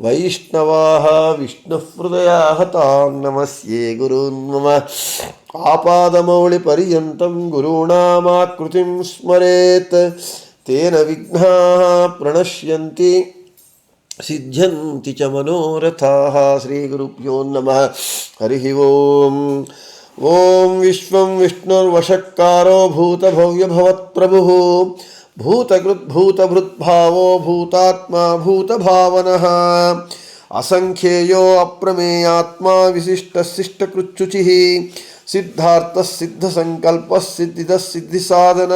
वैष्णवाः विष्णुहृदयाः तान् नमस्ये गुरून् मम आपादमौलिपर्यन्तं गुरूणामाकृतिं स्मरेत्। तेन विघ्नाः प्रणश्यन्ति, सिद्ध्यन्ति च मनोरथाः। श्रीगुरुभ्यो नमः। हरिः ओम्। ॐ विश्वं विष्णुर्वषट्कारो भूतभव्यभवत्प्रभुः। ಭೂತಭೃದ್ಭಾವೋ ಭೂತಾತ್ಮ ಭೂತಭಾವನಃ. ಅಸಂಖ್ಯೇಯೋ ಅಪ್ರಮೇಯಾತ್ಮ ವಿಶಿಷ್ಟ ಶಿಷ್ಟಕೃಚ್ಯುಚಿ ಸಿದ್ಧಾರ್ಥ ಸಿದ್ಧ ಸಂಕಲ್ಪ ಸಿದ್ಧಿದ ಸಿದ್ಧಿ ಸಾಧನ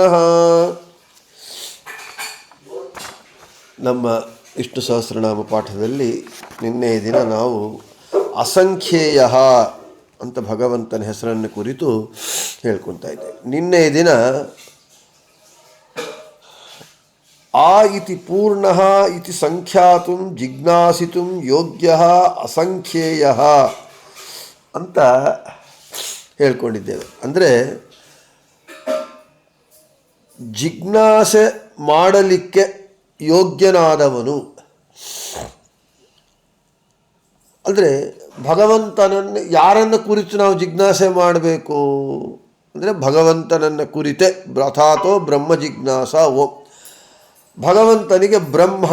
ನಮ್ಮ ವಿಷ್ಣು ಸಹಸ್ರನಾಮ ಪಾಠದಲ್ಲಿ ನಿನ್ನೆ ದಿನ ನಾವು ಅಸಂಖ್ಯೇಯ ಅಂತ ಭಗವಂತನ ಹೆಸರನ್ನು ಕುರಿತು ಹೇಳ್ಕೊತಾ ಇದ್ದೆ ನಿನ್ನೆ ದಿನ ಆ ಇತಿ ಪೂರ್ಣ ಇತಿ ಸಂಖ್ಯಾತು ಜಿಜ್ಞಾಸಿತು ಯೋಗ್ಯ ಅಸಂಖ್ಯೇಯ ಅಂತ ಹೇಳ್ಕೊಂಡಿದ್ದೇವೆ. ಅಂದರೆ ಜಿಜ್ಞಾಸೆ ಮಾಡಲಿಕ್ಕೆ ಯೋಗ್ಯನಾದವನು. ಅಂದರೆ ಭಗವಂತನನ್ನು ಯಾರನ್ನು ಕುರಿತು ನಾವು ಜಿಜ್ಞಾಸೆ ಮಾಡಬೇಕು? ಅಂದರೆ ಭಗವಂತನನ್ನು ಕುರಿತೆ ಅಥಾತೋ ಬ್ರಹ್ಮ ಜಿಜ್ಞಾಸ ಓಂ. ಭಗವಂತನಿಗೆ ಬ್ರಹ್ಮ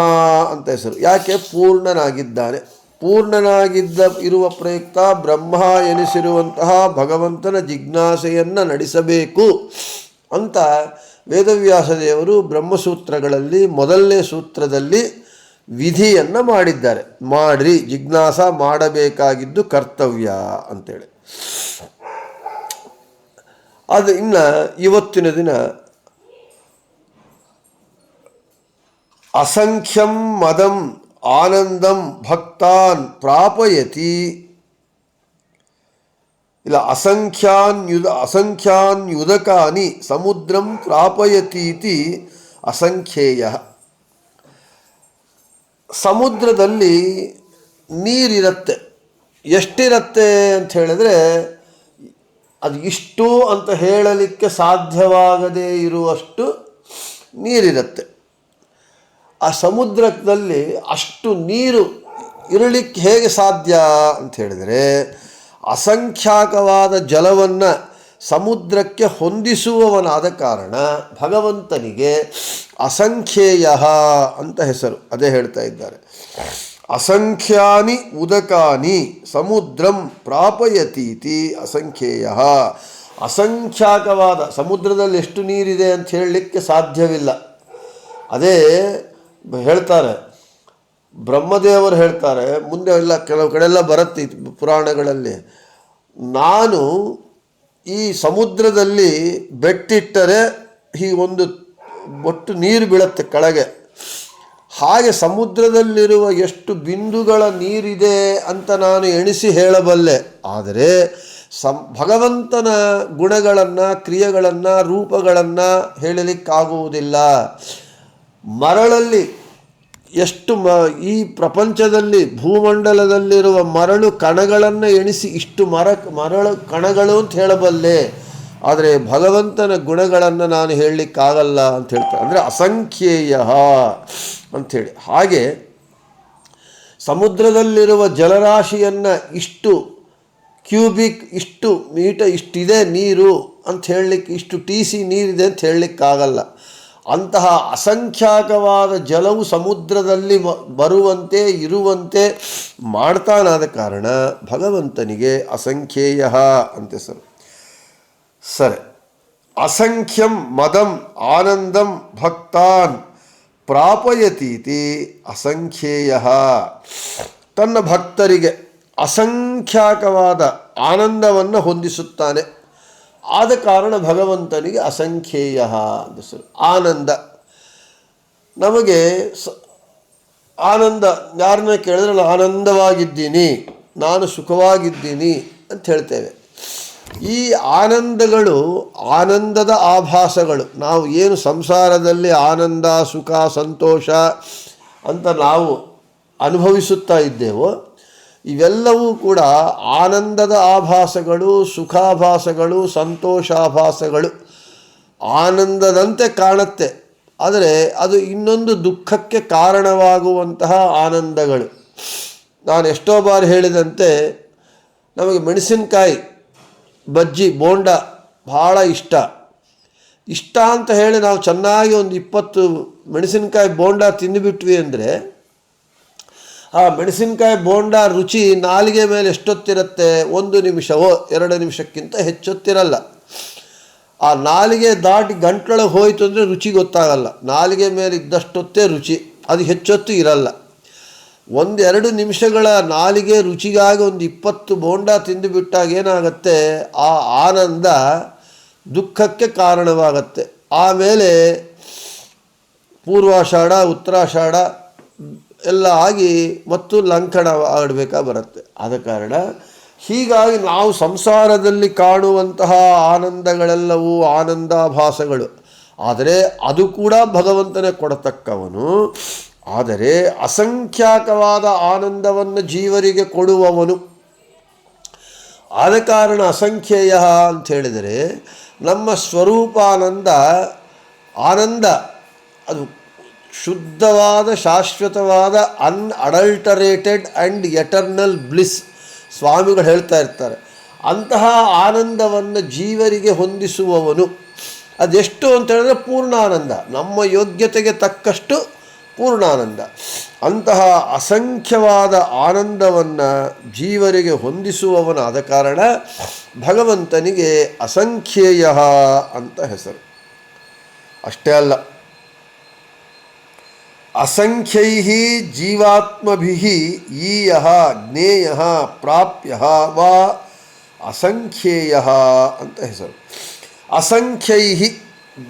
ಅಂತ ಹೆಸರು. ಯಾಕೆ? ಪೂರ್ಣನಾಗಿದ್ದಾನೆ. ಪೂರ್ಣನಾಗಿದ್ದ, ಇರುವ ಪ್ರಯುಕ್ತ ಬ್ರಹ್ಮ ಎನಿಸಿರುವಂತಹ ಭಗವಂತನ ಜಿಜ್ಞಾಸೆಯನ್ನು ನಡೆಸಬೇಕು ಅಂತ ವೇದವ್ಯಾಸ ದೇವರು ಬ್ರಹ್ಮಸೂತ್ರಗಳಲ್ಲಿ, ಮೊದಲನೇ ಸೂತ್ರದಲ್ಲಿ ವಿಧಿಯನ್ನು ಮಾಡಿದ್ದಾರೆ. ಮಾಡ್ರಿ, ಜಿಜ್ಞಾಸ ಮಾಡಬೇಕಾಗಿದ್ದು ಕರ್ತವ್ಯ ಅಂತೇಳಿ. ಅದು ಇನ್ನು ಇವತ್ತಿನ ದಿನ ಅಸಂಖ್ಯಂ ಮದಂ ಆನಂದಂ ಭಕ್ತಾನ್ ಪ್ರಾಪಯತಿ. ಇಲ್ಲ, ಅಸಂಖ್ಯಾನ್ ಯುದ, ಅಸಂಖ್ಯಾನ್ ಯುದಕಾನಿ ಸಮುದ್ರಂ ಪ್ರಾಪಯತೀತಿ ಅಸಂಖ್ಯೇಯ. ಸಮುದ್ರದಲ್ಲಿ ನೀರಿರುತ್ತೆ. ಎಷ್ಟಿರತ್ತೆ ಅಂತ ಹೇಳಿದ್ರೆ, ಅದು ಇಷ್ಟು ಅಂತ ಹೇಳಲಿಕ್ಕೆ ಸಾಧ್ಯವಾಗದೇ ಇರುವಷ್ಟು ನೀರಿರುತ್ತೆ. ಆ ಸಮುದ್ರದಲ್ಲಿ ಅಷ್ಟು ನೀರು ಇರಲಿಕ್ಕೆ ಹೇಗೆ ಸಾಧ್ಯ ಅಂತ ಹೇಳಿದರೆ, ಅಸಂಖ್ಯಾಕವಾದ ಜಲವನ್ನು ಸಮುದ್ರಕ್ಕೆ ಹೊಂದಿಸುವವನಾದ ಕಾರಣ ಭಗವಂತನಿಗೆ ಅಸಂಖ್ಯೇಯ ಅಂತ ಹೆಸರು. ಅದೇ ಹೇಳ್ತಾ ಇದ್ದಾರೆ. ಅಸಂಖ್ಯಾನಿ ಉದಕಾನಿ ಸಮುದ್ರಂ ಪ್ರಾಪಯತೀತಿ ಅಸಂಖ್ಯೇಯ. ಅಸಂಖ್ಯಾಕವಾದ ಸಮುದ್ರದಲ್ಲಿ ಎಷ್ಟು ನೀರಿದೆ ಅಂತ ಹೇಳಲಿಕ್ಕೆ ಸಾಧ್ಯವಿಲ್ಲ. ಅದೇ ಹೇಳ್ತಾರೆ. ಬ್ರಹ್ಮದೇವರು ಹೇಳ್ತಾರೆ, ಮುಂದೆ ಎಲ್ಲ ಕೆಲವು ಕಡೆಯೆಲ್ಲ ಬರುತ್ತೆ ಪುರಾಣಗಳಲ್ಲಿ. ನಾನು ಈ ಸಮುದ್ರದಲ್ಲಿ ಬೆಟ್ಟಿಟ್ಟರೆ ಈ ಒಂದು ಒಟ್ಟು ನೀರು ಬೀಳುತ್ತೆ ಕೆಳಗೆ. ಹಾಗೆ ಸಮುದ್ರದಲ್ಲಿರುವ ಎಷ್ಟು ಬಿಂದುಗಳ ನೀರಿದೆ ಅಂತ ನಾನು ಎಣಿಸಿ ಹೇಳಬಲ್ಲೆ. ಆದರೆ ಸಂ, ಭಗವಂತನ ಗುಣಗಳನ್ನು, ಕ್ರಿಯೆಗಳನ್ನು, ರೂಪಗಳನ್ನು ಹೇಳಲಿಕ್ಕಾಗುವುದಿಲ್ಲ. ಮರಳಲ್ಲಿ ಎಷ್ಟು ಮ, ಈ ಪ್ರಪಂಚದಲ್ಲಿ ಭೂಮಂಡಲದಲ್ಲಿರುವ ಮರಳು ಕಣಗಳನ್ನು ಎಣಿಸಿ ಇಷ್ಟು ಮರ, ಮರಳು ಕಣಗಳು ಅಂತ ಹೇಳಬಲ್ಲೆ. ಆದರೆ ಭಗವಂತನ ಗುಣಗಳನ್ನು ನಾನು ಹೇಳಲಿಕ್ಕಾಗಲ್ಲ ಅಂತ ಹೇಳ್ತಾರೆ. ಅಂದರೆ ಅಸಂಖ್ಯೇಯ ಅಂಥೇಳಿ ಹಾಗೆ ಸಮುದ್ರದಲ್ಲಿರುವ ಜಲರಾಶಿಯನ್ನು ಇಷ್ಟು ಕ್ಯೂಬಿಕ್, ಇಷ್ಟು ಮೀಟರ್ ಇಷ್ಟಿದೆ ನೀರು ಅಂತ ಹೇಳಲಿಕ್ಕೆ, ಇಷ್ಟು ಟಿ ಸಿ ನೀರಿದೆ ಅಂತ ಹೇಳಲಿಕ್ಕಾಗಲ್ಲ. ಅಂತಹ ಅಸಂಖ್ಯಾಕವಾದ ಜಲವು ಸಮುದ್ರದಲ್ಲಿ ಬರುವಂತೆ, ಇರುವಂತೆ ಮಾಡ್ತಾನಾದ ಕಾರಣ ಭಗವಂತನಿಗೆ ಅಸಂಖ್ಯೇಯ ಅಂತ ಹೆಸರು. ಸರಿ. ಅಸಂಖ್ಯಂ ಮದಂ ಆನಂದಂ ಭಕ್ತಾನ್ ಪ್ರಾಪಯತೀತಿ ಅಸಂಖ್ಯೇಯ. ತನ್ನ ಭಕ್ತರಿಗೆ ಅಸಂಖ್ಯಾಕವಾದ ಆನಂದವನ್ನು ಹೊಂದಿಸುತ್ತಾನೆ. ಆದ ಕಾರಣ ಭಗವಂತನಿಗೆ ಅಸಂಖ್ಯೇಯ ಅಂತ ಆನಂದ. ನಮಗೆ ಸ, ಆನಂದ, ಯಾರನ್ನ ಕೇಳಿದ್ರೆ ನಾನು ಆನಂದವಾಗಿದ್ದೀನಿ, ನಾನು ಸುಖವಾಗಿದ್ದೀನಿ ಅಂತ ಹೇಳ್ತೇವೆ. ಈ ಆನಂದಗಳು ಆನಂದದ ಆಭಾಸಗಳು. ನಾವು ಏನು ಸಂಸಾರದಲ್ಲಿ ಆನಂದ, ಸುಖ, ಸಂತೋಷ ಅಂತ ನಾವು ಅನುಭವಿಸುತ್ತಾ ಇದ್ದೇವೋ ಇವೆಲ್ಲವೂ ಕೂಡ ಆನಂದದ ಆಭಾಸಗಳು, ಸುಖಾಭಾಸಗಳು, ಸಂತೋಷಾಭಾಸಗಳು. ಆನಂದದಂತೆ ಕಾಣುತ್ತೆ. ಆದರೆ ಅದು ಇನ್ನೊಂದು ದುಃಖಕ್ಕೆ ಕಾರಣವಾಗುವಂತಹ ಆನಂದಗಳು. ನಾನು ಎಷ್ಟೋ ಬಾರಿ ಹೇಳಿದಂತೆ ನಮಗೆ ಮೆಣಸಿನಕಾಯಿ, ಬಜ್ಜಿ, ಬೋಂಡ ಭಾಳ ಇಷ್ಟ. ಇಷ್ಟ ಅಂತ ಹೇಳಿ ನಾವು ಚೆನ್ನಾಗಿ ಒಂದು ಇಪ್ಪತ್ತು ಮೆಣಸಿನಕಾಯಿ, ಬೋಂಡ ತಿಂದುಬಿಟ್ವಿ ಅಂದರೆ ಆ ಮೆಣಸಿನಕಾಯಿ ಬೋಂಡ ರುಚಿ ನಾಲಿಗೆ ಮೇಲೆ ಎಷ್ಟೊತ್ತಿರುತ್ತೆ? ಒಂದು ನಿಮಿಷವೋ, ಎರಡು ನಿಮಿಷಕ್ಕಿಂತ ಹೆಚ್ಚೊತ್ತಿರಲ್ಲ. ಆ ನಾಲಿಗೆ ದಾಟಿ ಗಂಟ್ಲೊಳಗೆ ಹೋಯಿತು ಅಂದರೆ ರುಚಿ ಗೊತ್ತಾಗಲ್ಲ. ನಾಲಿಗೆ ಮೇಲೆ ಇದ್ದಷ್ಟೊತ್ತೇ ರುಚಿ, ಅದು ಹೆಚ್ಚೊತ್ತು ಇರಲ್ಲ. ಒಂದೆರಡು ನಿಮಿಷಗಳ ನಾಲಿಗೆ ರುಚಿಗಾಗಿ ಒಂದು ಇಪ್ಪತ್ತು ಬೋಂಡ ತಿಂದುಬಿಟ್ಟಾಗ ಏನಾಗುತ್ತೆ? ಆ ಆನಂದ ದುಃಖಕ್ಕೆ ಕಾರಣವಾಗತ್ತೆ. ಆಮೇಲೆ ಪೂರ್ವಾಷಾಢ, ಉತ್ತರಾಷಾಢ ಎಲ್ಲ ಆಗಿ ಮತ್ತು ಲಂಕಣ ಆಡಬೇಕಾ ಬರುತ್ತೆ. ಆದ ಕಾರಣ ಹೀಗಾಗಿ ನಾವು ಸಂಸಾರದಲ್ಲಿ ಕಾಣುವಂತಹ ಆನಂದಗಳೆಲ್ಲವೂ ಆನಂದಾಭಾಸಗಳು. ಆದರೆ ಅದು ಕೂಡ ಭಗವಂತನೇ ಕೊಡತಕ್ಕವನು. ಆದರೆ ಅಸಂಖ್ಯಾಕವಾದ ಆನಂದವನ್ನು ಜೀವರಿಗೆ ಕೊಡುವವನು. ಆದ ಕಾರಣ ಅಸಂಖ್ಯೇಯ ಅಂತ ಹೇಳಿದರೆ ನಮ್ಮ ಸ್ವರೂಪಾನಂದ ಆನಂದ ಅದು ಶುದ್ಧವಾದ, ಶಾಶ್ವತವಾದ ಅನ್ಅಡಲ್ಟರೇಟೆಡ್ ಆ್ಯಂಡ್ ಎಟರ್ನಲ್ ಬ್ಲಿಸ್ ಸ್ವಾಮಿಗಳು ಹೇಳ್ತಾ ಇರ್ತಾರೆ. ಅಂತಹ ಆನಂದವನ್ನು ಜೀವರಿಗೆ ಹೊಂದಿಸುವವನು ಅದೆಷ್ಟು ಅಂತ ಹೇಳಿದ್ರೆ ಪೂರ್ಣಾನಂದ. ನಮ್ಮ ಯೋಗ್ಯತೆಗೆ ತಕ್ಕಷ್ಟು ಪೂರ್ಣಾನಂದ. ಅಂತಹ ಅಸಂಖ್ಯವಾದ ಆನಂದವನ್ನು ಜೀವರಿಗೆ ಹೊಂದಿಸುವವನಾದ ಕಾರಣ ಭಗವಂತನಿಗೆ ಅಸಂಖ್ಯೇಯ ಅಂತ ಹೆಸರು. ಅಷ್ಟೇ ಅಲ್ಲ. ಅಸಂಖ್ಯೈ ಜೀವಾತ್ಮಭಿ ಈಯ ಜ್ಞೇಯ ಪ್ರಾಪ್ಯ ವಾ ಅಸಂಖ್ಯೇಯ ಅಂತ ಹೆಸರು. ಅಸಂಖ್ಯೈ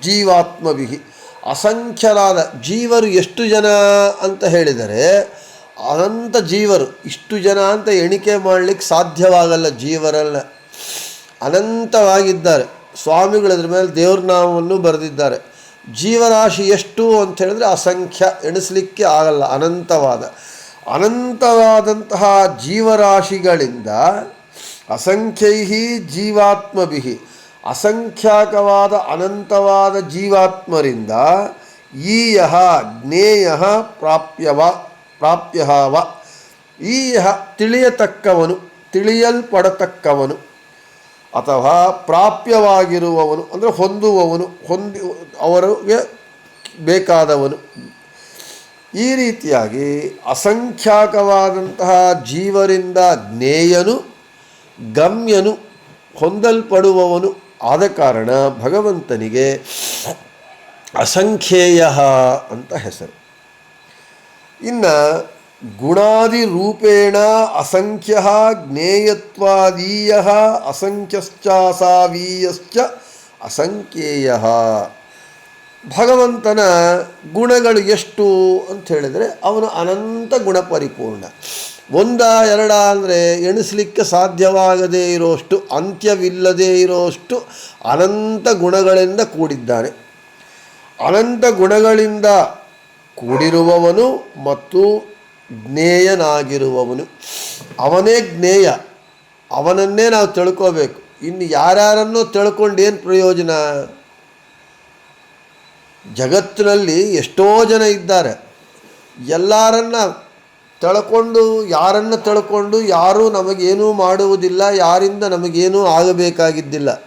ಜೀವಾತ್ಮಭಿ. ಅಸಂಖ್ಯರಾದ ಜೀವರು ಎಷ್ಟು ಜನ ಅಂತ ಹೇಳಿದರೆ ಅನಂತ ಜೀವರು ಇಷ್ಟು ಜನ ಅಂತ ಎಣಿಕೆ ಮಾಡಲಿಕ್ಕೆ ಸಾಧ್ಯವಾಗಲ್ಲ ಜೀವರಲ್ಲ. ಅನಂತವಾಗಿದ್ದಾರೆ. ಸ್ವಾಮಿಗಳು ಅದ್ರ ಮೇಲೆ ದೇವ್ರ ನಾಮವನ್ನು ಬರೆದಿದ್ದಾರೆ. ಜೀವರಾಶಿ ಎಷ್ಟು ಅಂತ ಹೇಳಿದ್ರೆ ಅಸಂಖ್ಯ ಎಣಿಸಲಿಕ್ಕೆ ಆಗಲ್ಲ. ಅನಂತವಾದ. ಅನಂತವಾದಂತಹ ಜೀವರಾಶಿಗಳಿಂದ ಅಸಂಖ್ಯೈ ಜೀವಾತ್ಮಭಿ ಅಸಂಖ್ಯಾಕವಾದ ಅನಂತವಾದ ಜೀವಾತ್ಮರಿಂದ ಈಯ ಜ್ಞೇಯ ಪ್ರಾಪ್ಯವ ಪ್ರಾಪ್ಯ ವ ಈಯ ತಿಳಿಯತಕ್ಕವನು, ತಿಳಿಯಲ್ಪಡತಕ್ಕವನು. ಅಥವಾ ಪ್ರಾಪ್ಯವಾಗಿರುವವನು, ಅಂದರೆ ಹೊಂದುವವನು, ಹೊಂದಿ, ಅವರಿಗೆ ಬೇಕಾದವನು. ಈ ರೀತಿಯಾಗಿ ಅಸಂಖ್ಯಾಕವಾದಂತಹ ಜೀವರಿಂದ ಜ್ಞೇಯನು, ಗಮ್ಯನು ಹೊಂದಲ್ಪಡುವವನು ಆದ ಕಾರಣ ಭಗವಂತನಿಗೆ ಅಸಂಖ್ಯೇಯ ಅಂತ ಹೆಸರು. ಇನ್ನು ಗುಣಾದಿರೂಪೇಣ ಅಸಂಖ್ಯ ಜ್ಞೇಯತ್ವಾದೀಯ ಅಸಂಖ್ಯಶ್ಚಾಸಾವೀಯಶ್ಚ ಅಸಂಖ್ಯೇಯ. ಭಗವಂತನ ಗುಣಗಳು ಎಷ್ಟು ಅಂತ ಹೇಳಿದರೆ ಅವನು ಅನಂತ ಗುಣ ಪರಿಪೂರ್ಣ ಒಂದ ಎರಡ ಅಂದರೆ ಎಣಿಸಲಿಕ್ಕೆ ಸಾಧ್ಯವಾಗದೇ ಇರೋಷ್ಟು, ಅಂತ್ಯವಿಲ್ಲದೇ ಇರೋಷ್ಟು ಅನಂತ ಗುಣಗಳಿಂದ ಕೂಡಿದ್ದಾನೆ. ಅನಂತ ಗುಣಗಳಿಂದ ಕೂಡಿರುವವನು ಮತ್ತು ಜ್ಞೇಯನಾಗಿರುವವನು. ಅವನೇ ಜ್ಞೇಯ. ಅವನನ್ನೇ ನಾವು ತಿಳ್ಕೋಬೇಕು. ಇನ್ನು ಯಾರ್ಯಾರನ್ನೋ ತಿಳ್ಕೊಂಡು ಏನು ಪ್ರಯೋಜನ? ಜಗತ್ತಿನಲ್ಲಿ ಎಷ್ಟೋ ಜನ ಇದ್ದಾರೆ. ಎಲ್ಲರನ್ನ ತಳ್ಕೊಂಡು, ಯಾರನ್ನು ತಳ್ಕೊಂಡು ಯಾರೂ ನಮಗೇನೂ ಮಾಡುವುದಿಲ್ಲ, ಯಾರಿಂದ ನಮಗೇನೂ ಆಗಬೇಕಾಗಿದ್ದಿಲ್ಲ.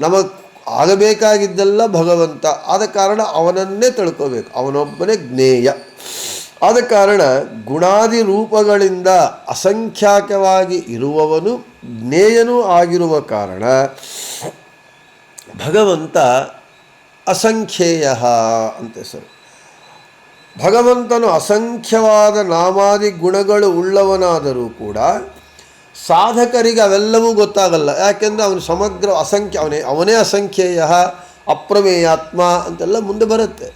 ನಮಗೆ ಆಗಬೇಕಾಗಿದ್ದೆಲ್ಲ ಭಗವಂತ. ಆದ ಕಾರಣ ಅವನನ್ನೇ ತಿಳ್ಕೋಬೇಕು. ಅವನೊಬ್ಬನೇ ಜ್ಞೇಯ. ಆದ ಕಾರಣ ಗುಣಾದಿ ರೂಪಗಳಿಂದ ಅಸಂಖ್ಯಾಕವಾಗಿ ಇರುವವನು ಜ್ಞೇಯನೂ ಆಗಿರುವ ಕಾರಣ ಭಗವಂತ ಅಸಂಖ್ಯೇಯ ಅಂತ ಹೆಸರು. ಭಗವಂತನು ಅಸಂಖ್ಯವಾದ ನಾಮಾದಿ ಗುಣಗಳು ಉಳ್ಳವನಾದರೂ ಕೂಡ ಸಾಧಕರಿಗೆ ಅವೆಲ್ಲವೂ ಗೊತ್ತಾಗಲ್ಲ. ಯಾಕೆಂದರೆ ಅವನು ಸಮಗ್ರ ಅಸಂಖ್ಯ, ಅವನೇ ಅವನೇ ಅಸಂಖ್ಯೇಯ, ಅಪ್ರಮೇಯಾತ್ಮ ಅಂತೆಲ್ಲ ಮುಂದೆ ಬರುತ್ತೆ.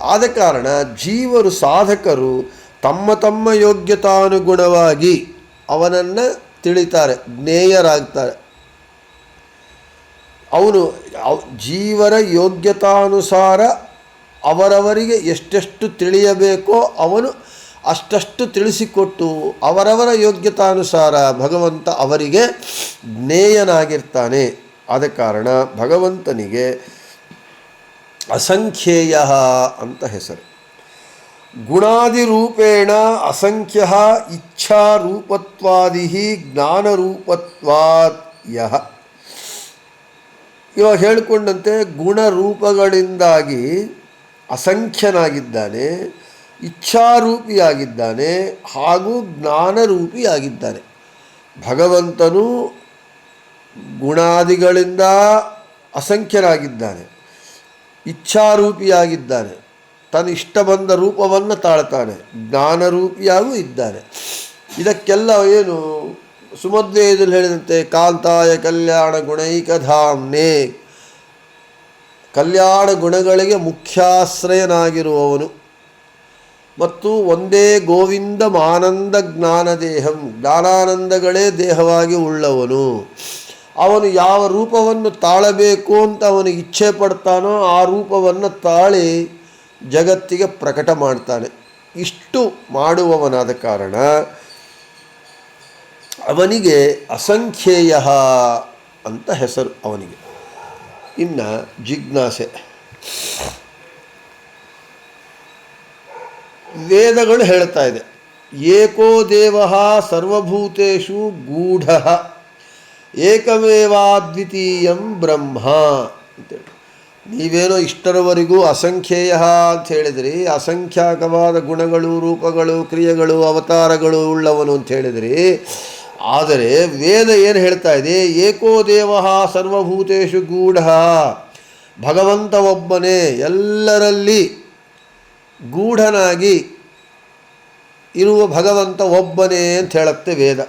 ಆದ ಕಾರಣ ಜೀವರು ಸಾಧಕರು ತಮ್ಮ ತಮ್ಮ ಯೋಗ್ಯತಾನುಗುಣವಾಗಿ ಅವನನ್ನು ತಿಳಿತಾರೆ, ಜ್ಞೇಯರಾಗ್ತಾರೆ. ಅವನು ಅವ್- ಜೀವರ ಯೋಗ್ಯತಾನುಸಾರ ಅವರವರಿಗೆ ಎಷ್ಟೆಷ್ಟು ತಿಳಿಯಬೇಕೋ ಅವನು ಅಷ್ಟಷ್ಟು ತಿಳಿಸಿಕೊಟ್ಟು ಅವರವರ ಯೋಗ್ಯತಾನುಸಾರ ಭಗವಂತ ಅವರಿಗೆ ಜ್ಞೇಯನಾಗಿರ್ತಾನೆ. ಆದ ಕಾರಣ ಭಗವಂತನಿಗೆ ಅಸಂಖ್ಯೇಯ ಅಂತ ಹೆಸರು. ಗುಣಾದಿರೂಪೇಣ ಅಸಂಖ್ಯ ಇಚ್ಛಾರೂಪತ್ವಾದಿ ಜ್ಞಾನರೂಪತ್ವಾತ್ ಯಹ ಇವಾಗ ಹೇಳಿಕೊಂಡಂತೆ ಗುಣರೂಪಗಳಿಂದಾಗಿ ಅಸಂಖ್ಯನಾಗಿದ್ದಾನೆ, ಇಚ್ಛಾರೂಪಿಯಾಗಿದ್ದಾನೆ ಹಾಗೂ ಜ್ಞಾನರೂಪಿಯಾಗಿದ್ದಾನೆ. ಭಗವಂತನು ಗುಣಾದಿಗಳಿಂದ ಅಸಂಖ್ಯನಾಗಿದ್ದಾನೆ. ಇಚ್ಛಾರೂಪಿಯಾಗಿದ್ದಾನೆ ತನ್ನ ಇಷ್ಟ ಬಂದ ರೂಪವನ್ನು ತಾಳ್ತಾನೆ. ಜ್ಞಾನರೂಪಿಯಾಗೂ ಇದ್ದಾನೆ ಇದಕ್ಕೆಲ್ಲ ಏನು? ಸುಮಧ್ವೇಯದಲ್ಲಿ ಹೇಳಿದಂತೆ, ಕಾಂತಾಯ ಕಲ್ಯಾಣ ಗುಣೈಕಧಾಮ್ನೇ ಕಲ್ಯಾಣ ಗುಣಗಳಿಗೆ ಮುಖ್ಯಾಶ್ರಯನಾಗಿರುವವನು. ಮತ್ತು ಒಂದೇ ಗೋವಿಂದ ಮಾನಂದ ಜ್ಞಾನ ದೇಹಂ ಜ್ಞಾನಾನಂದಗಳೇ ದೇಹವಾಗಿ ಉಳ್ಳವನು. ಅವನು ಯಾವ ರೂಪವನ್ನು ತಾಳಬೇಕು ಅಂತ ಅವನು ಇಚ್ಛೆ ಪಡ್ತಾನೋ ಆ ರೂಪವನ್ನು ತಾಳಿ ಜಗತ್ತಿಗೆ ಪ್ರಕಟ ಮಾಡ್ತಾನೆ. ಇಷ್ಟು ಮಾಡುವವನಾದ ಕಾರಣ ಅವನಿಗೆ ಅಸಂಖ್ಯೇಯ ಅಂತ ಹೆಸರು ಅವನಿಗೆ. ಇನ್ನು ಜಿಜ್ಞಾಸೆ. ವೇದಗಳು ಹೇಳ್ತಾ ಇದೆ. ಏಕೋ ದೇವ ಸರ್ವಭೂತೇಶು ಗೂಢ. ಏಕಮೇವಾದ್ವಿತೀಯಂ ಬ್ರಹ್ಮ ಅಂತೇಳಿ. ನೀವೇನೋ ಇಷ್ಟರವರೆಗೂ ಅಸಂಖ್ಯೇಯ ಅಂತ ಹೇಳಿದ್ರಿ ಅಸಂಖ್ಯಾಕವಾದ ಗುಣಗಳು, ರೂಪಗಳು, ಕ್ರಿಯೆಗಳು, ಅವತಾರಗಳು ಉಳ್ಳವನು ಅಂತ ಹೇಳಿದ್ರಿ. ಆದರೆ ವೇದ ಏನು ಹೇಳ್ತಾ ಇದೆ? ಏಕೋ ದೇವ ಸರ್ವಭೂತೇಶು ಗೂಢ ಭಗವಂತ ಒಬ್ಬನೇ ಎಲ್ಲರಲ್ಲಿ ಗೂಢನಾಗಿ ಇರುವ ಭಗವಂತ ಒಬ್ಬನೇ ಅಂತ ಹೇಳುತ್ತೆ ವೇದ.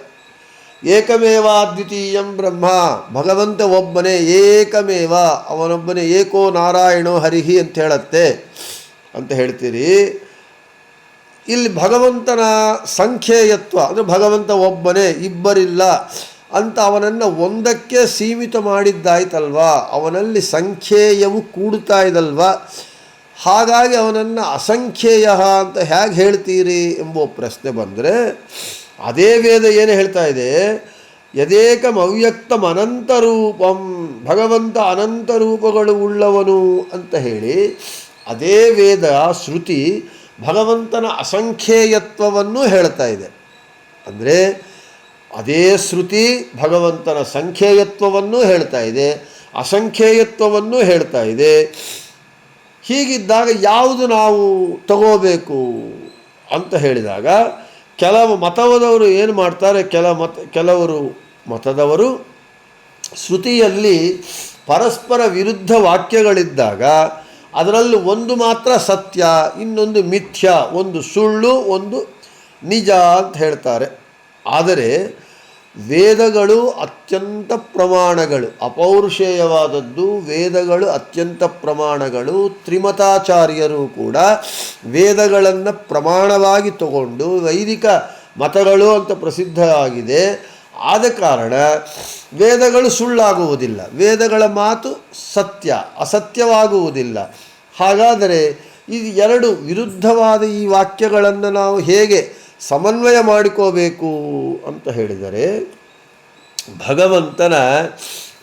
ಏಕಮೇವ ಅದ್ವಿತೀಯಂ ಬ್ರಹ್ಮ. ಭಗವಂತ ಒಬ್ಬನೇ ಏಕಮೇವ. ಅವನೊಬ್ಬನೇ ಏಕೋ ನಾರಾಯಣೋ ಹರಿಹಿ ಅಂತ ಹೇಳತ್ತೆ. ಅಂತ ಹೇಳ್ತೀರಿ. ಇಲ್ಲಿ ಭಗವಂತನ ಸಂಖ್ಯೇಯತ್ವ, ಅಂದರೆ ಭಗವಂತ ಒಬ್ಬನೇ, ಇಬ್ಬರಿಲ್ಲ ಅಂತ ಅವನನ್ನು ಒಂದಕ್ಕೆ ಸೀಮಿತ ಮಾಡಿದ್ದಾಯ್ತಲ್ವಾ? ಅವನಲ್ಲಿ ಸಂಖ್ಯೇಯವು ಕೂಡುತ್ತಾ ಇದಲ್ವ? ಹಾಗಾಗಿ ಅವನನ್ನು ಅಸಂಖ್ಯೇಯ ಅಂತ ಹೇಗೆ ಹೇಳ್ತೀರಿ ಎಂಬ ಪ್ರಶ್ನೆ ಬಂದರೆ ಅದೇ ವೇದ ಏನು ಹೇಳ್ತಾ ಇದೆ, ಯದೇಕಂ ಅವ್ಯಕ್ತಂ ಅನಂತರೂಪಂ ಭಗವಂತ ಅನಂತ ರೂಪಗಳು ಉಳ್ಳವನು ಅಂತ ಹೇಳಿ, ಅದೇ ವೇದ ಶ್ರುತಿ ಭಗವಂತನ ಅಸಂಖ್ಯೇಯತ್ವವನ್ನು ಹೇಳ್ತಾ ಇದೆ. ಅಂದರೆ ಅದೇ ಶ್ರುತಿ ಭಗವಂತನ ಸಂಖ್ಯೇಯತ್ವವನ್ನು ಹೇಳ್ತಾ ಇದೆ, ಅಸಂಖ್ಯೇಯತ್ವವನ್ನು ಹೇಳ್ತಾ ಇದೆ. ಹೀಗಿದ್ದಾಗ ಯಾವುದು ನಾವು ತಗೋಬೇಕು ಅಂತ ಹೇಳಿದಾಗ ಕೆಲವು ಮತವದವರು ಏನು ಮಾಡ್ತಾರೆ? ಕೆಲ ಮತ, ಕೆಲವರು ಮತದವರು ಶ್ರುತಿಯಲ್ಲಿ ಪರಸ್ಪರ ವಿರುದ್ಧ ವಾಕ್ಯಗಳಿದ್ದಾಗ ಅದರಲ್ಲಿ ಒಂದು ಮಾತ್ರ ಸತ್ಯ, ಇನ್ನೊಂದು ಮಿಥ್ಯ, ಒಂದು ಸುಳ್ಳು, ಒಂದು ನಿಜ ಅಂತ ಹೇಳ್ತಾರೆ. ಆದರೆ ವೇದಗಳು ಅತ್ಯಂತ ಪ್ರಮಾಣಗಳು, ಅಪೌರುಷೇಯವಾದದ್ದು ವೇದಗಳು ಅತ್ಯಂತ ಪ್ರಮಾಣಗಳು, ತ್ರಿಮತಾಚಾರ್ಯರು ಕೂಡ ವೇದಗಳನ್ನು ಪ್ರಮಾಣವಾಗಿ ತಗೊಂಡು ವೈದಿಕ ಮತಗಳು ಅಂತ ಪ್ರಸಿದ್ಧ ಆಗಿದೆ ಆದ ಕಾರಣ ವೇದಗಳು ಸುಳ್ಳಾಗುವುದಿಲ್ಲ. ವೇದಗಳ ಮಾತು ಸತ್ಯ, ಅಸತ್ಯವಾಗುವುದಿಲ್ಲ. ಹಾಗಾದರೆ ಈ ಎರಡು ವಿರುದ್ಧವಾದ ಈ ವಾಕ್ಯಗಳನ್ನು ನಾವು ಹೇಗೆ ಸಮನ್ವಯ ಮಾಡಿಕೋಬೇಕು ಅಂತ ಹೇಳಿದರೆ ಭಗವಂತನ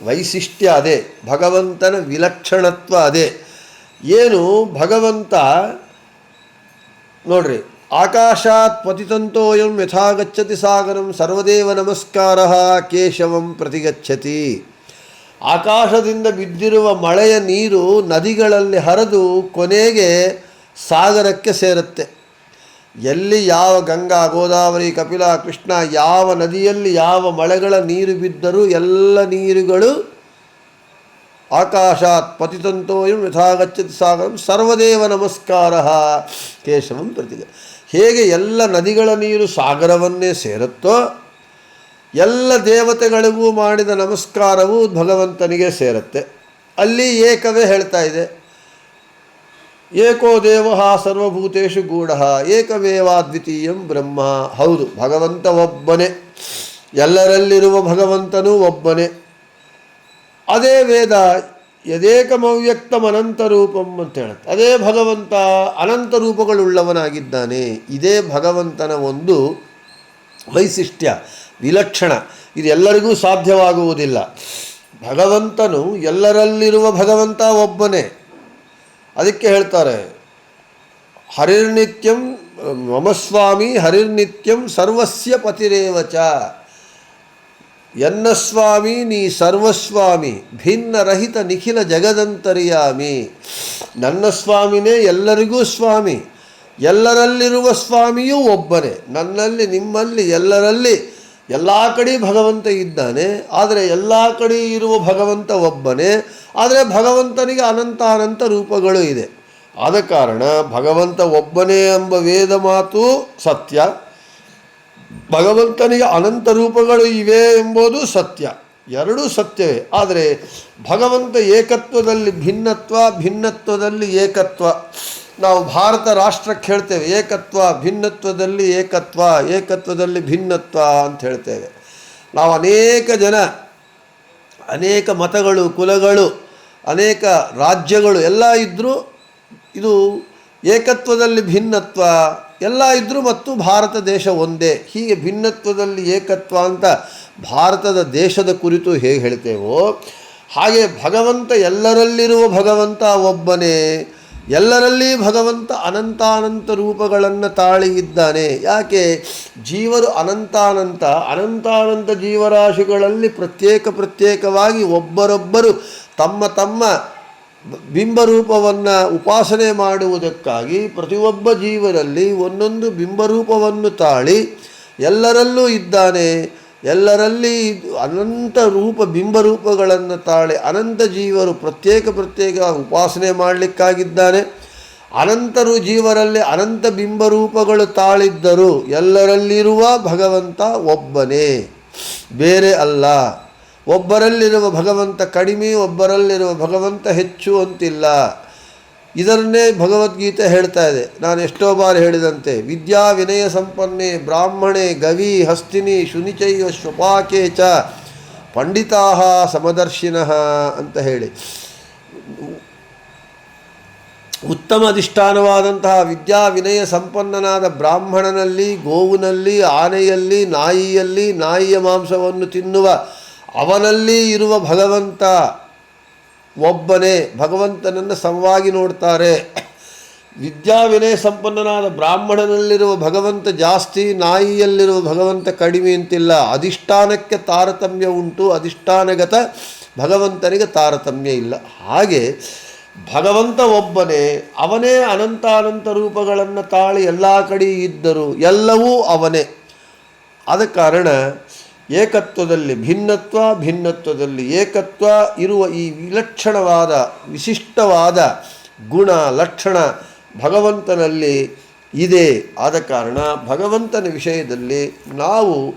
ವೈಶಿಷ್ಟ್ಯ ಅದೇ, ಭಗವಂತನ ವಿಲಕ್ಷಣತ್ವ ಅದೇ. ಏನು ಭಗವಂತ, ನೋಡ್ರಿ, ಆಕಾಶಾತ್ ಪತಿತಂತೋಯಂ ಯಥಾಗಚ್ಚತಿ ಸಾಗರಂ ಸರ್ವದೇವ ನಮಸ್ಕಾರ ಕೇಶವಂ ಪ್ರತಿಗಚ್ಚತಿ. ಆಕಾಶದಿಂದ ಬಿದ್ದಿರುವ ಮಳೆಯ ನೀರು ನದಿಗಳಲ್ಲಿ ಹರಿದು ಕೊನೆಗೆ ಸಾಗರಕ್ಕೆ ಸೇರುತ್ತೆ. ಎಲ್ಲಿ ಯಾವ ಗಂಗಾ, ಗೋದಾವರಿ, ಕಪಿಲ, ಕೃಷ್ಣ, ಯಾವ ನದಿಯಲ್ಲಿ ಯಾವ ಮಳೆಗಳ ನೀರು ಬಿದ್ದರೂ ಎಲ್ಲ ನೀರುಗಳು ಆಕಾಶಾತ್ ಪತಿತಂತೋಯಂ ಯಥಾಗಚ್ಚತಿ ಸಾಗರಂ ಸರ್ವದೇವ ನಮಸ್ಕಾರ ಕೇಶವಂ ಪ್ರತಿಗ. ಹೇಗೆ ಎಲ್ಲ ನದಿಗಳ ನೀರು ಸಾಗರವನ್ನೇ ಸೇರುತ್ತೋ, ಎಲ್ಲ ದೇವತೆಗಳಿಗೂ ಮಾಡಿದ ನಮಸ್ಕಾರವು ಭಗವಂತನಿಗೆ ಸೇರುತ್ತೆ. ಅಲ್ಲಿ ಏಕವೇ ಹೇಳ್ತಾ ಇದೆ. ಏಕೋ ದೇವ ಸರ್ವಭೂತೇಶು ಗೂಢ, ಏಕಮೇವಾದ್ವಿತೀಯಂ ಬ್ರಹ್ಮ. ಹೌದು, ಭಗವಂತ ಒಬ್ಬನೇ. ಎಲ್ಲರಲ್ಲಿರುವ ಭಗವಂತನೂ ಒಬ್ಬನೇ. ಅದೇ ವೇದ ಅನಂತ ರೂಪಂ ಅಂತ ಹೇಳುತ್ತೆ. ಅದೇ ಭಗವಂತ ಅನಂತ ರೂಪಗಳುಳ್ಳವನಾಗಿದ್ದಾನೆ. ಇದೇ ಭಗವಂತನ ಒಂದು ವೈಶಿಷ್ಟ್ಯ, ವಿಲಕ್ಷಣ. ಇದೆಲ್ಲರಿಗೂ ಸಾಧ್ಯವಾಗುವುದಿಲ್ಲ. ಭಗವಂತನು ಎಲ್ಲರಲ್ಲಿರುವ ಭಗವಂತ ಒಬ್ಬನೇ. ಅದಕ್ಕೆ ಹೇಳ್ತಾರೆ, ಹರಿರ್ನಿತ್ಯಂ ಮಮಸ್ವಾಮಿ ಹರಿರ್ನಿತ್ಯಂ ಸರ್ವಸ್ಯ ಪತಿರೇವಚ. ಎನ್ನ ಸ್ವಾಮಿ ನೀ ಸರ್ವಸ್ವಾಮಿ ಭಿನ್ನರಹಿತ ನಿಖಿಲ ಜಗದಂತರಿಯಾಮಿ. ನನ್ನ ಸ್ವಾಮಿನೇ ಎಲ್ಲರಿಗೂ ಸ್ವಾಮಿ, ಎಲ್ಲರಲ್ಲಿರುವ ಸ್ವಾಮಿಯೂ ಒಬ್ಬನೇ. ನನ್ನಲ್ಲಿ, ನಿಮ್ಮಲ್ಲಿ, ಎಲ್ಲರಲ್ಲಿ ಎಲ್ಲ ಕಡೆ ಭಗವಂತ ಇದ್ದಾನೆ, ಆದರೆ ಎಲ್ಲ ಕಡೆ ಇರುವ ಭಗವಂತ ಒಬ್ಬನೇ. ಆದರೆ ಭಗವಂತನಿಗೆ ಅನಂತ ಅನಂತ ರೂಪಗಳು ಇದೆ. ಆದ ಕಾರಣ ಭಗವಂತ ಒಬ್ಬನೇ ಎಂಬ ವೇದ ಮಾತು ಸತ್ಯ. ಭಗವಂತನಿಗೆ ಅನಂತ ರೂಪಗಳು ಇವೆ ಎಂಬುದು ಸತ್ಯ. ಎರಡೂ ಸತ್ಯವೇ. ಆದರೆ ಭಗವಂತ ಏಕತ್ವದಲ್ಲಿ ಭಿನ್ನತ್ವ, ಭಿನ್ನತ್ವದಲ್ಲಿ ಏಕತ್ವ. ನಾವು ಭಾರತ ರಾಷ್ಟ್ರಕ್ಕೆ ಹೇಳ್ತೇವೆ, ಏಕತ್ವ, ಭಿನ್ನತ್ವದಲ್ಲಿ ಏಕತ್ವ, ಏಕತ್ವದಲ್ಲಿ ಭಿನ್ನತ್ವ ಅಂತ ಹೇಳ್ತೇವೆ. ನಾವು ಅನೇಕ ಜನ, ಅನೇಕ ಮತಗಳು, ಕುಲಗಳು ಅನೇಕ ರಾಜ್ಯಗಳು ಎಲ್ಲ ಇದ್ದರೂ ಇದು ಏಕತ್ವದಲ್ಲಿ ಭಿನ್ನತ್ವ ಎಲ್ಲ ಇದ್ದರೂ ಮತ್ತು ಭಾರತ ದೇಶ ಒಂದೇ. ಹೀಗೆ ಭಿನ್ನತ್ವದಲ್ಲಿ ಏಕತ್ವ ಅಂತ ಭಾರತದ ದೇಶದ ಕುರಿತು ಹೇಗೆ ಹೇಳ್ತೇವೋ, ಹಾಗೆ ಭಗವಂತ ಎಲ್ಲರಲ್ಲಿರುವ ಭಗವಂತ ಒಬ್ಬನೇ. ಎಲ್ಲರಲ್ಲಿ ಭಗವಂತ ಅನಂತಾನಂತ ರೂಪಗಳನ್ನು ತಾಳಿ ಇದ್ದಾನೆ. ಯಾಕೆ? ಜೀವರು ಅನಂತಾನಂತ ಅನಂತಾನಂತ ಜೀವರಾಶಿಗಳಲ್ಲಿ ಪ್ರತ್ಯೇಕ ಪ್ರತ್ಯೇಕವಾಗಿ ಒಬ್ಬರೊಬ್ಬರು ತಮ್ಮ ತಮ್ಮ ಬಿಂಬರೂಪವನ್ನು ಉಪಾಸನೆ ಮಾಡುವುದಕ್ಕಾಗಿ ಪ್ರತಿಯೊಬ್ಬ ಜೀವರಲ್ಲಿ ಒಂದೊಂದು ಬಿಂಬರೂಪವನ್ನು ತಾಳಿ ಎಲ್ಲರಲ್ಲೂ ಇದ್ದಾನೆ. ಎಲ್ಲರಲ್ಲಿ ಅನಂತ ರೂಪ ಬಿಂಬರೂಪಗಳನ್ನು ತಾಳಿ ಅನಂತ ಜೀವರು ಪ್ರತ್ಯೇಕ ಪ್ರತ್ಯೇಕ ಉಪಾಸನೆ ಮಾಡಲಿಕ್ಕಾಗಿದ್ದಾನೆ. ಅನಂತರು ಜೀವರಲ್ಲಿ ಅನಂತ ಬಿಂಬರೂಪಗಳು ತಾಳಿದ್ದರು ಎಲ್ಲರಲ್ಲಿರುವ ಭಗವಂತ ಒಬ್ಬನೇ. ಬೇರೆ ಅಲ್ಲ. ಒಬ್ಬರಲ್ಲಿರುವ ಭಗವಂತ ಕಡಿಮೆ, ಒಬ್ಬರಲ್ಲಿರುವ ಭಗವಂತ ಹೆಚ್ಚು ಅಂತಿಲ್ಲ. ಇದನ್ನೇ ಭಗವದ್ಗೀತೆ ಹೇಳ್ತಾ ಇದೆ. ನಾನು ಎಷ್ಟೋ ಬಾರಿ ಹೇಳಿದಂತೆ, ವಿದ್ಯಾ ವಿನಯ ಸಂಪನ್ನೆ ಬ್ರಾಹ್ಮಣೆ ಗವಿ ಹಸ್ತಿನಿ ಶುನಿಚೈವ ಶುಪಾಕೆ ಚ ಪಂಡಿತಾ ಸಮದರ್ಶಿನಃ ಅಂತ ಹೇಳಿ. ಉತ್ತಮ ಅಧಿಷ್ಠಾನವಾದಂತಹ ವಿದ್ಯಾ ವಿನಯ ಸಂಪನ್ನನಾದ ಬ್ರಾಹ್ಮಣನಲ್ಲಿ, ಗೋವಿನಲ್ಲಿ, ಆನೆಯಲ್ಲಿ, ನಾಯಿಯಲ್ಲಿ, ನಾಯಿಯ ಮಾಂಸವನ್ನು ತಿನ್ನುವ ಅವನಲ್ಲಿ ಇರುವ ಭಗವಂತ ಒಬ್ಬನೇ ಭಗವಂತನನ್ನು ಸಮವಾಗಿ ನೋಡ್ತಾರೆ. ವಿದ್ಯಾ ವಿನಯ ಸಂಪನ್ನನಾದ ಬ್ರಾಹ್ಮಣನಲ್ಲಿರುವ ಭಗವಂತ ಜಾಸ್ತಿ, ನಾಯಿಯಲ್ಲಿರುವ ಭಗವಂತ ಕಡಿಮೆ ಅಂತಿಲ್ಲ. ಅಧಿಷ್ಠಾನಕ್ಕೆ ತಾರತಮ್ಯ ಉಂಟು, ಅಧಿಷ್ಠಾನಗತ ಭಗವಂತನಿಗೆ ತಾರತಮ್ಯ ಇಲ್ಲ. ಹಾಗೆ ಭಗವಂತ ಒಬ್ಬನೇ, ಅವನೇ ಅನಂತಾನಂತ ರೂಪಗಳನ್ನು ತಾಳಿ ಎಲ್ಲ ಕಡೆ ಇದ್ದರು ಎಲ್ಲವೂ ಅವನೇ. ಆದ ಕಾರಣ ಏಕತ್ವದಲ್ಲಿ ಭಿನ್ನತ್ವ, ಭಿನ್ನತ್ವದಲ್ಲಿ ಏಕತ್ವ ಇರುವ ಈ ವಿಲಕ್ಷಣವಾದ, ವಿಶಿಷ್ಟವಾದ ಗುಣ, ಲಕ್ಷಣ ಭಗವಂತನಲ್ಲಿ ಇದೆ. ಆದ ಕಾರಣ ಭಗವಂತನ ವಿಷಯದಲ್ಲಿ ನಾವು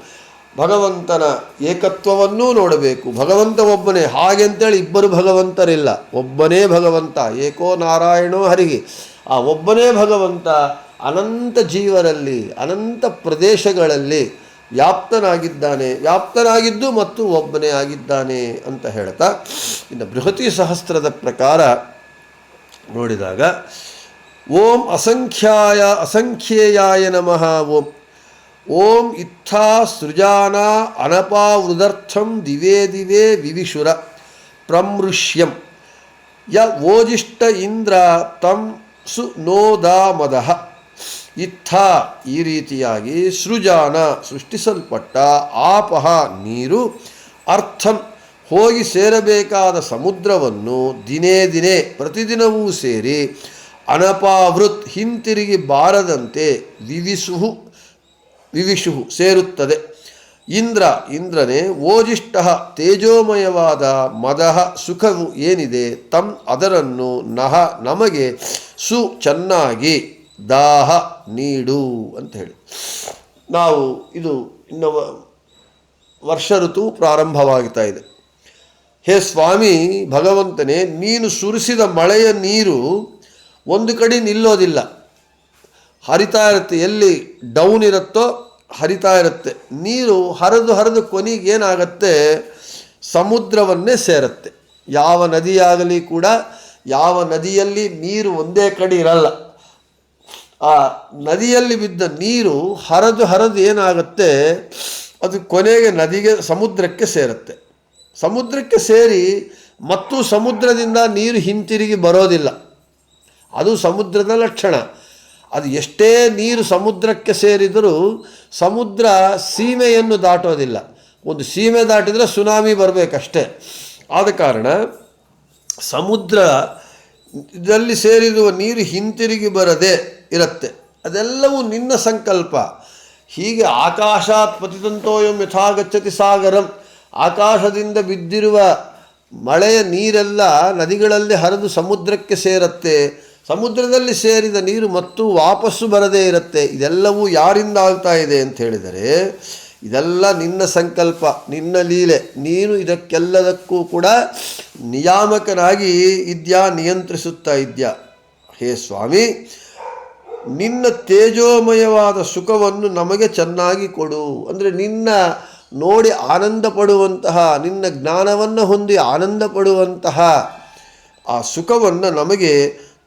ಭಗವಂತನ ಏಕತ್ವವನ್ನೂ ನೋಡಬೇಕು. ಭಗವಂತ ಒಬ್ಬನೇ. ಹಾಗೆ ಅಂತೇಳಿ ಇಬ್ಬರು ಭಗವಂತರಿಲ್ಲ. ಒಬ್ಬನೇ ಭಗವಂತ. ಏಕೋ ನಾರಾಯಣೋ ಹರಿಗೆ ಆ ಒಬ್ಬನೇ ಭಗವಂತ ಅನಂತ ಜೀವರಲ್ಲಿ, ಅನಂತ ಪ್ರದೇಶಗಳಲ್ಲಿ ವ್ಯಾಪ್ತನಾಗಿದ್ದಾನೆ ವ್ಯಾಪ್ತನಾಗಿದ್ದು ಮತ್ತು ಒಬ್ಬನೇ ಆಗಿದ್ದಾನೆ ಅಂತ ಹೇಳ್ತಾ, ಇನ್ನು ಬೃಹತಿ ಸಹಸ್ರದ ಪ್ರಕಾರ ನೋಡಿದಾಗ, ಓಂ ಅಸಂಖ್ಯಾಯ ಅಸಂಖ್ಯೇಯಾಯ ನಮಃ, ಓಂ ಓಂ ಇತ್ಥಾ ಸೃಜಾನ ಅನಪಾವೃದರ್ಥಂ ದಿವೇ ದಿವೇ ವಿವಿಶುರ ಪ್ರಮೃಶ್ಯಂ, ಯ ಓಜಿಷ್ಟ ಇಂದ್ರ ತಂ ಸು ನೋದಾಮದಃ ಇತ್ಥ ಈ ರೀತಿಯಾಗಿ ಸೃಜಾನ ಸೃಷ್ಟಿಸಲ್ಪಟ್ಟ ಆಪಹ ನೀರು ಅರ್ಥಂ ಹೋಗಿ ಸೇರಬೇಕಾದ ಸಮುದ್ರವನ್ನು ದಿನೇ ದಿನೇ ಪ್ರತಿದಿನವೂ ಸೇರಿ ಅನಪಾವೃತ್ ಹಿಂತಿರುಗಿ ಬಾರದಂತೆ ವಿವಿಸುಹು ವಿವಿಷುಹು ಸೇರುತ್ತದೆ. ಇಂದ್ರ, ಇಂದ್ರನೇ ಓಜಿಷ್ಟ ತೇಜೋಮಯವಾದ ಮದಹ ಸುಖವು ಏನಿದೆ ತಂ ಅದರನ್ನು ನಹ ನಮಗೆ ಸು ಚೆನ್ನಾಗಿ ದಾಹ ನೀಡು ಅಂತ ಹೇಳಿ. ನಾವು ಇದು ಇನ್ನು ವರ್ಷ ಋತು ಪ್ರಾರಂಭವಾಗ್ತಾ ಇದೆ. ಹೇ ಸ್ವಾಮಿ, ಭಗವಂತನೇ, ನೀನು ಸುರಿಸಿದ ಮಳೆಯ ನೀರು ಒಂದು ಕಡೆ ನಿಲ್ಲೋದಿಲ್ಲ. ಹರಿತಾ ಇರುತ್ತೆ, ಎಲ್ಲಿ ಡೌನ್ ಇರುತ್ತೋ ಹರಿತಾ ಇರುತ್ತೆ. ನೀರು ಹರಿದು ಹರಿದು ಕೊನೆಗೇನಾಗತ್ತೆ ಸಮುದ್ರವನ್ನೇ ಸೇರುತ್ತೆ. ಯಾವ ನದಿಯಾಗಲಿ ಕೂಡ ಯಾವ ನದಿಯಲ್ಲಿ ನೀರು ಒಂದೇ ಕಡೆ ಇರಲ್ಲ. ಆ ನದಿಯಲ್ಲಿ ಬಿದ್ದ ನೀರು ಹರಿದು ಹರಿದು ಏನಾಗುತ್ತೆ? ಅದು ಕೊನೆಗೆ ನದಿಗೆ, ಸಮುದ್ರಕ್ಕೆ ಸೇರುತ್ತೆ. ಸಮುದ್ರಕ್ಕೆ ಸೇರಿ ಮತ್ತು ಸಮುದ್ರದಿಂದ ನೀರು ಹಿಂತಿರುಗಿ ಬರೋದಿಲ್ಲ. ಅದು ಸಮುದ್ರದ ಲಕ್ಷಣ. ಅದು ಎಷ್ಟೇ ನೀರು ಸಮುದ್ರಕ್ಕೆ ಸೇರಿದರೂ ಸಮುದ್ರ ಸೀಮೆಯನ್ನು ದಾಟೋದಿಲ್ಲ. ಒಂದು ಸೀಮೆ ದಾಟಿದರೆ ಸುನಾಮಿ ಬರಬೇಕಷ್ಟೇ. ಆದ ಕಾರಣ ಸಮುದ್ರ ಇದರಲ್ಲಿ ಸೇರಿರುವ ನೀರು ಹಿಂತಿರುಗಿ ಬರದೆ ಇರುತ್ತೆ. ಅದೆಲ್ಲವೂ ನಿನ್ನ ಸಂಕಲ್ಪ. ಹೀಗೆ ಆಕಾಶಾತ್ ಪತಿತಂತೋಯಂ ಯಥಾಗಚ್ಚತಿ ಸಾಗರಂ. ಆಕಾಶದಿಂದ ಬಿದ್ದಿರುವ ಮಳೆಯ ನೀರೆಲ್ಲ ನದಿಗಳಲ್ಲಿ ಹರಿದು ಸಮುದ್ರಕ್ಕೆ ಸೇರತ್ತೆ. ಸಮುದ್ರದಲ್ಲಿ ಸೇರಿದ ನೀರು ಮತ್ತು ವಾಪಸ್ಸು ಬರದೇ ಇರುತ್ತೆ. ಇದೆಲ್ಲವೂ ಯಾರಿಂದ ಆಗ್ತಾ ಇದೆ ಅಂತ ಹೇಳಿದರೆ, ಇದೆಲ್ಲ ನಿನ್ನ ಸಂಕಲ್ಪ, ನಿನ್ನ ಲೀಲೆ. ನೀನು ಇದಕ್ಕೆಲ್ಲದಕ್ಕೂ ಕೂಡ ನಿಯಾಮಕನಾಗಿ ಇದ್ಯಾ, ನಿಯಂತ್ರಿಸುತ್ತಾ ಇದ್ಯಾ. ಹೇ ಸ್ವಾಮಿ ನಿನ್ನ ತೇಜೋಮಯವಾದ ಸುಖವನ್ನು ನಮಗೆ ಚೆನ್ನಾಗಿ ಕೊಡು. ಅಂದರೆ ನಿನ್ನ ನೋಡಿ ಆನಂದ ಪಡುವಂತಹ ನಿನ್ನ ಜ್ಞಾನವನ್ನು ಹೊಂದಿ ಆನಂದ ಪಡುವಂತಹ ಆ ಸುಖವನ್ನು ನಮಗೆ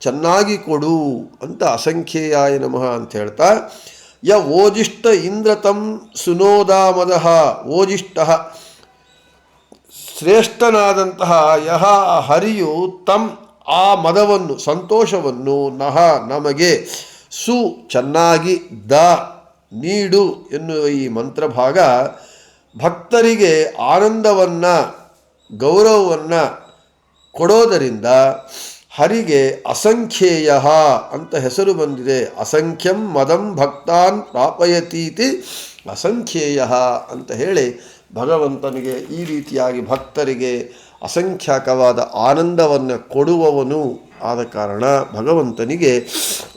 ಚೆನ್ನಾಗಿ ಕೊಡು ಅಂತ ಅಸಂಖ್ಯೇಯಾಯ ನಮಃ ಅಂತ ಹೇಳ್ತಾ, ಯ ಓಜಿಷ್ಟ ಇಂದ್ರತಂ ಸುನೋದಾಮದಃ ಓಜಿಷ್ಟ ಶ್ರೇಷ್ಠನಾದಂತಹ ಯಹ ಹರಿಯು ತಂ ಆ ಮದವನ್ನು, ಸಂತೋಷವನ್ನು ನಹ ನಮಗೆ ಸು ಚೆನ್ನಾಗಿ ದ ನೀಡು ಎನ್ನುವ ಈ ಮಂತ್ರಭಾಗ ಭಕ್ತರಿಗೆ ಆನಂದವನ್ನು, ಗೌರವವನ್ನು ಕೊಡೋದರಿಂದ ಹರಿಗೆ ಅಸಂಖ್ಯೇಯ ಅಂತ ಹೆಸರು ಬಂದಿದೆ. ಅಸಂಖ್ಯಂ ಮದಂ ಭಕ್ತಾನ್ ಪ್ರಾಪಯತೀತಿ ಅಸಂಖ್ಯೇಯ ಅಂತ ಹೇಳಿ ಭಗವಂತನಿಗೆ ಈ ರೀತಿಯಾಗಿ ಭಕ್ತರಿಗೆ ಅಸಂಖ್ಯಾಕವಾದ ಆನಂದವನ್ನು ಕೊಡುವವನು ಆದ ಕಾರಣ ಭಗವಂತನಿಗೆ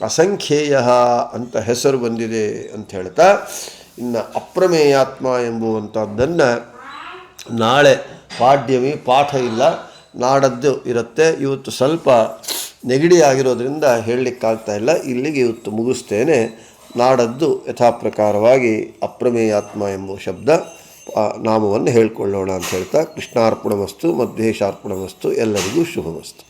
ಅಸಂಖ್ಯೇಯ ಅಂತ ಹೆಸರು ಬಂದಿದೆ ಅಂತ ಹೇಳ್ತಾ, ಇನ್ನು ಅಪ್ರಮೇಯಾತ್ಮ ಎಂಬುವಂಥದ್ದನ್ನು ನಾಳೆ ಪಾಡ್ಯಮಿ ಪಾಠ ಇಲ್ಲ, ನಾಡದ್ದು ಇರುತ್ತೆ, ಇವತ್ತು ಸ್ವಲ್ಪ ನೆಗಡಿ ಆಗಿರೋದ್ರಿಂದ ಹೇಳಲಿಕ್ಕಾಗ್ತಾ ಇಲ್ಲ, ಇಲ್ಲಿಗೆ ಇವತ್ತು ಮುಗಿಸ್ತೇನೆ. ನಾಡದ್ದು ಯಥಾಪ್ರಕಾರವಾಗಿ ಅಪ್ರಮೇಯಾತ್ಮ ಎಂಬ ಶಬ್ದ ನಾಮವನ್ನು ಹೇಳ್ಕೊಳ್ಳೋಣ ಅಂತ ಹೇಳ್ತಾ, ಕೃಷ್ಣಾರ್ಪಣಮಸ್ತು ಮಧ್ವೇಶಾರ್ಪಣಮಸ್ತು ಎಲ್ಲರಿಗೂ ಶುಭಮಸ್ತು.